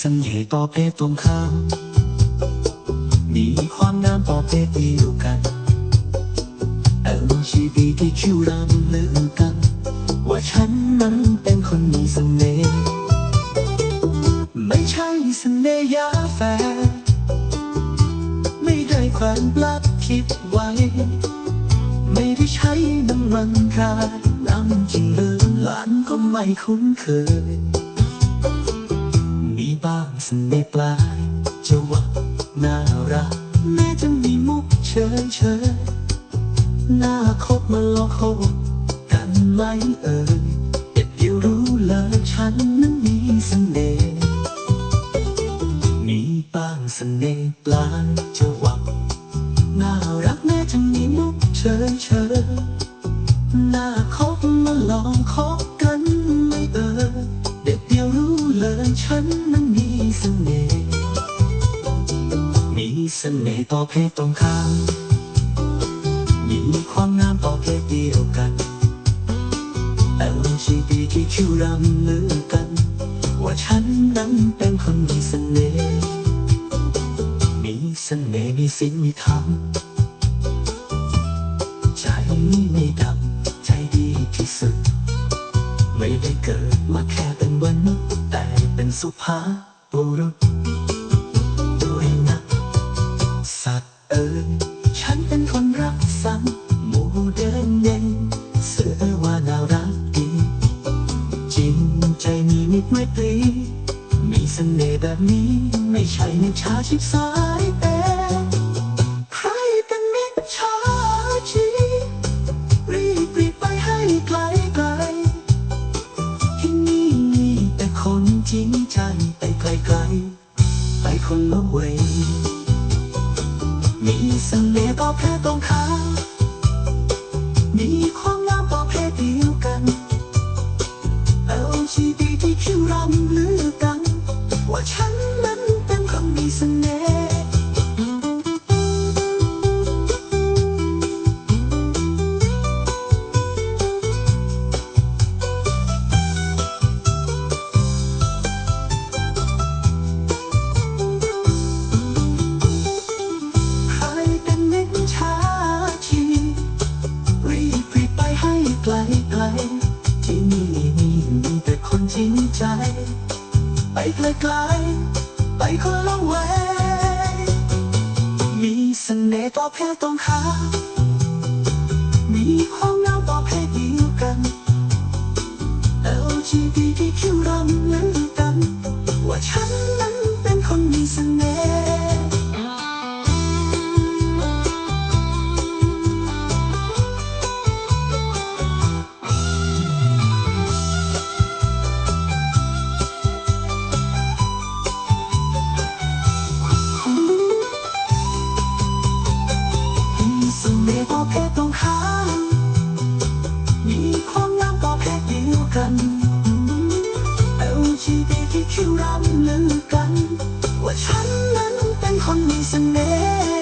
เสน่ห์ต่อเพศตรงข้ามมีความงามต่อเพศเดียวกัน LGBTQ รำลือกัน ว่าฉันนั้นเป็นคนมีเสน่ห์ไม่ใช่เสน่ห์ยาแฝดไม่ได้แขวนปลักคิดไว้ ไม่ได้ใช้น้ำมันกาน้ำจริงเดินหลานก็ไม่คุ้นเคยางสน่ห์ปลายจะว่าน่ารักแม้จะมีมุกเชยเชยน้าคบมาลอกเขากันไหมเอ่ยเด็ดเดียวรู้เลยฉันนั้นมีเสน่ห์มีบ้างเสน่ห์ปลายจะว่าน่ารักแม้จะมีมุกเชยเชย เน่ห์ต่อเพศตรงข้ามมีความงามต่อเพศเดียวกัน LGBTQ รำลือกัน ว่าฉันนั้นเป็นคนมีเสน่ห์ มีเสน่ห์มีศีลมีธรรมใจไม่ดำใจดีที่สุด ไม่ได้เกิดมาแค่เป็นมนุษย์แต่เป็นสุภาพบุรุษ ไมตรี มีเสน่ห์แบบนี้ไม่ใช่ในชาชิดสายเองใครเป็นมิตรชาชีรีบรีบไปให้ไกลไกลที่นี่มีแต่คนจริงใจไปไกลไกลไปคนละเวยมีเสน่ห์ต่อเพศตรงขามีความ ว่ ไปไกลไกลๆ ไปคนละเวมีเสน่ห์ต่อเพศตรงข้ามมีความงามต่อเพศเดียวกัน LGBTQ รำลือกัน ว่าฉันนั้นเป็น ลือกัน ว่าฉันนั้นเป็นคนมีเสน่ห์